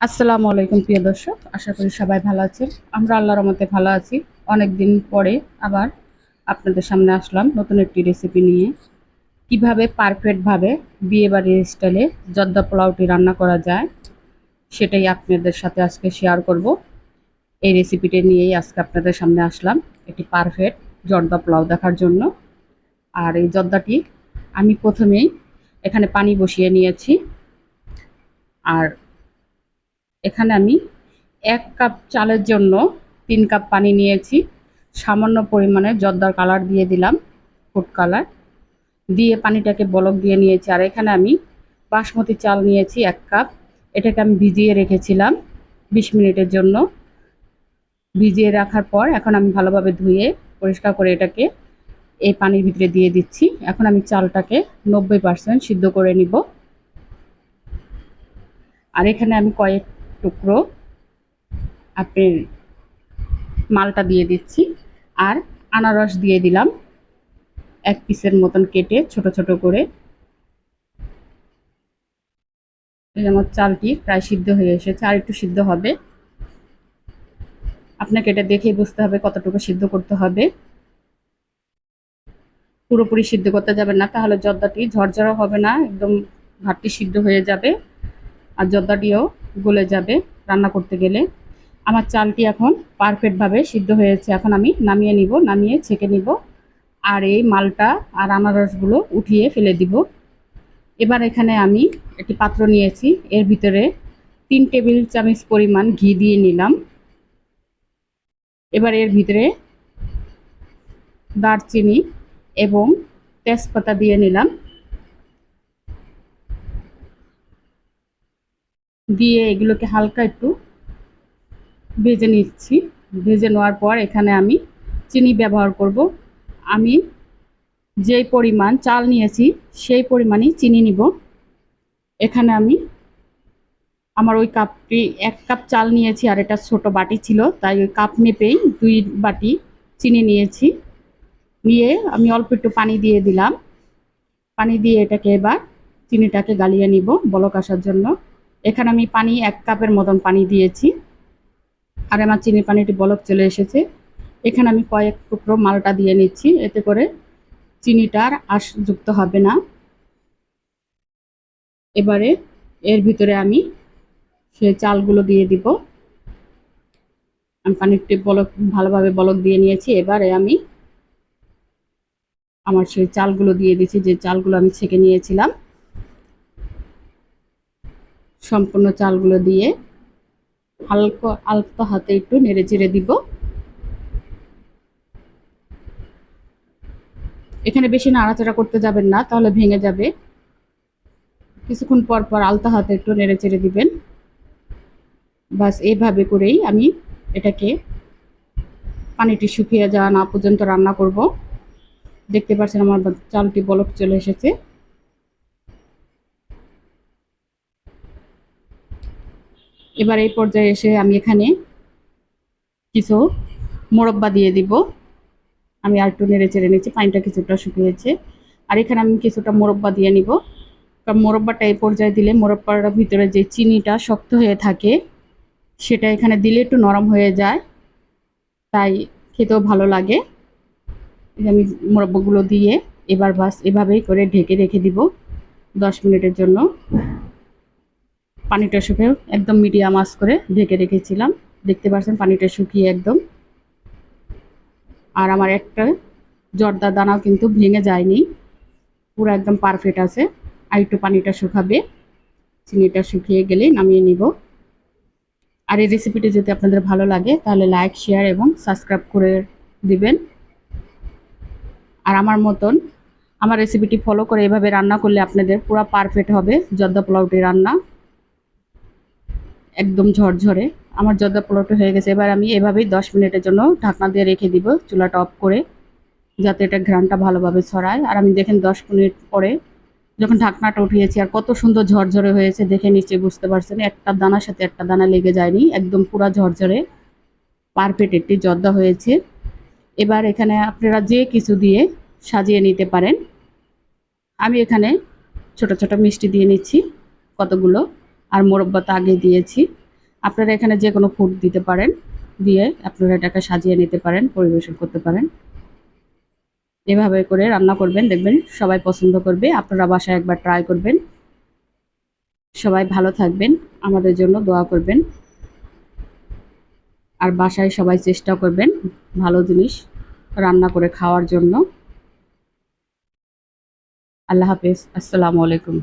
আসসালামু আলাইকুম, প্রিয় দর্শক। আশা করি সবাই ভালো আছেন। আমরা আল্লাহর মতে ভালো আছি। অনেক দিন পরে আবার আপনাদের সামনে আসলাম নতুন একটি রেসিপি নিয়ে। কীভাবে পারফেক্টভাবে বিয়েবাড়ির স্টাইলে জর্দা পোলাওটি রান্না করা যায়, সেটাই আপনাদের সাথে আজকে শেয়ার করব। এই রেসিপিটি নিয়েই আজকে আপনাদের সামনে আসলাম এটি পারফেক্ট জর্দা পোলাও দেখার জন্য। আর এই জর্দাটি আমি প্রথমেই এখানে পানি বসিয়ে নিয়েছি। আর এখানে আমি এক কাপ চালের জন্য তিন কাপ পানি নিয়েছি। সামান্য পরিমাণে জর্দার কালার দিয়ে দিলাম, ফুড কালার। দিয়ে পানিটাকে বলক দিয়ে নিয়েছি। আর এখানে আমি বাসমতি চাল নিয়েছি এক কাপ। এটাকে আমি ভিজিয়ে রেখেছিলাম বিশ মিনিটের জন্য। ভিজিয়ে রাখার পর এখন আমি ভালোভাবে ধুয়ে পরিষ্কার করে এটাকে এই পানির ভিতরে দিয়ে দিচ্ছি। এখন আমি চালটাকে নব্বই পার্সেন্ট সিদ্ধ করে নিব। আর এখানে আমি কয়েক টুকরো আপনি মালটা দিয়ে দিচ্ছি আর আনারস দিয়ে দিলাম। এক পিসের মতন কেটে ছোট ছোট করে। আমার চালটি প্রায় সিদ্ধ হয়ে এসেছে, আর একটু সিদ্ধ হবে। আপনাকে এটা দেখেই বুঝতে হবে কতটুকু সিদ্ধ করতে হবে। পুরোপুরি সিদ্ধ করতে যাবে না, তাহলে জর্দাটি ঝরঝরা হবে না, একদম ঘাটটি সিদ্ধ হয়ে যাবে। আর জর্দাটিও গলে যাবে রান্না করতে গেলে। আমার চালটি এখন পারফেক্টভাবে সিদ্ধ হয়েছে। এখন আমি নামিয়ে নিব, নামিয়ে ছেঁকে নিব আর এই মালটা আর আনারসগুলো উঠিয়ে ফেলে দিব। এবার এখানে আমি একটি পাত্র নিয়েছি। এর ভিতরে তিন টেবিল চামচ পরিমাণ ঘি দিয়ে নিলাম। এবার এর ভিতরে দারচিনি এবং তেজপাতা দিয়ে নিলাম। দিয়ে এগুলোকে হালকা একটু ভেজে নিচ্ছি। ভেজে নেওয়ার পর এখানে আমি চিনি ব্যবহার করব। আমি যেই পরিমাণ চাল নিয়েছি, সেই পরিমাণই চিনি নিব। এখানে আমি আমার ওই কাপটি, এক কাপ চাল নিয়েছি আর এটা ছোট বাটি ছিল, তাই ওই কাপ মেপেই দুই বাটি চিনি নিয়েছি। নিয়ে আমি অল্প একটু পানি দিয়ে দিলাম। পানি দিয়ে এটাকে এবার চিনিটাকে গালিয়ে নিব বলক আসার জন্য। এখানে আমি পানি এক কাপের মতন পানি দিয়েছি। আর আমার চিনি পানিটি বলক চলে এসেছে। এখানে আমি কয়েক টুকরো মালটা দিয়ে নিচ্ছি। এতে করে চিনিটার আশ যুক্ত হবে না। এবারে এর ভিতরে আমি সে চালগুলো দিয়ে দিব। আমি পানিরটি বলক, ভালোভাবে বলক দিয়ে নিয়েছি। এবারে আমি আমার সেই চালগুলো দিয়ে দিচ্ছি। যে চালগুলো আমি ছেঁকে নিয়েছিলাম। সম্পূর্ণ চালগুলো দিয়ে হালকা, আলতো হাতে একটু নেড়ে চেড়ে দিব। এখানে বেশি নাড়াচাড়া করতে যাবেন না, তাহলে ভেঙে যাবে। কিছুক্ষণ পর পর আলতো হাতে একটু নেড়ে চেড়ে দিবেন। বাস এইভাবে করেই আমি এটাকে পানিটি শুকিয়ে যাওয়া না পর্যন্ত রান্না করব। দেখতে পাচ্ছেন আমার চালটি বলক চলে এসেছে। এবার এই পর্যায়ে এসে আমি এখানে কিছু মোরব্বা দিয়ে দিব। আমি আর একটু নেড়ে চেড়ে নিচ্ছি, পানিটা কিছুটা শুকিয়েছে। আর এখানে আমি কিছুটা মোরব্বা দিয়ে নিব। কারণ মোরব্বাটা এই পর্যায়ে দিলে মোরব্বার ভিতরে যে চিনিটা শক্ত হয়ে থাকে, সেটা এখানে দিলে একটু নরম হয়ে যায়। তাই খেতেও ভালো লাগে। আমি মোরব্বাগুলো দিয়ে এবার বাস এভাবেই করে ঢেকে রেখে দিব দশ মিনিটের জন্য। পানিটা শুকিয়ে একদম মিডিয়াম আঁচ করে ঢেকে রেখেছিলাম। দেখতে পাচ্ছেন পানিটা শুকিয়ে একদম। আর আমার একটা জর্দা দানাও কিন্তু ভেঙে যায়নি। পুরো একদম পারফেক্ট আছে। আর একটু পানিটা শুকাবে চিনিটা শুকিয়ে গেলে নামিয়ে নিব। আর এই রেসিপিটি যদি আপনাদের ভালো লাগে, তাহলে লাইক শেয়ার এবং সাবস্ক্রাইব করে দিবেন। আর আমার মতন আমার রেসিপিটি ফলো করে এভাবে রান্না করলে আপনাদের পুরো পারফেক্ট হবে। জর্দা পোলাওটি রান্না। একদম ঝরঝরে। আমার জর্দা পোলাওটা হয়ে গেছে। এবার আমি এভাবেই দশ মিনিটের জন্য ঢাকনা দিয়ে রেখে দিব চুলাটা অফ করে, যাতে এটা ঘ্রানটা ভালোভাবে ছড়ায়। আর আমি দেখেন দশ মিনিট পরে যখন ঢাকনাটা উঠিয়েছি, আর কত সুন্দর ঝরঝরে হয়েছে দেখে নিশ্চয়ই বুঝতে পারছেন। একটা দানার সাথে একটা দানা লেগে যায়নি, একদম পুরা ঝরঝরে পারফেক্ট একটি জর্দা হয়েছে। এবার এখানে আপনারা যে কিছু দিয়ে সাজিয়ে নিতে পারেন, আমি এখানে ছোট ছোট মিষ্টি দিয়ে নিচ্ছি কতগুলো। আর মোরব্বা তো আগে দিয়েছি। আপনারা এখানে যে কোনো ফুড দিতে পারেন, দিয়ে আপনারা এটাকে সাজিয়ে নিতে পারেন, পরিবেশন করতে পারেন। এভাবে করে রান্না করবেন, দেখবেন সবাই পছন্দ করবে, আপনারা বাসায় একবার ট্রাই করবেন। সবাই ভালো থাকবেন, আমাদের জন্য দোয়া করবেন। আর বাসায় সবাই চেষ্টা করবেন ভালো জিনিস রান্না করে খাওয়ার জন্য। আল্লাহ হাফেজ, আসসালামু আলাইকুম।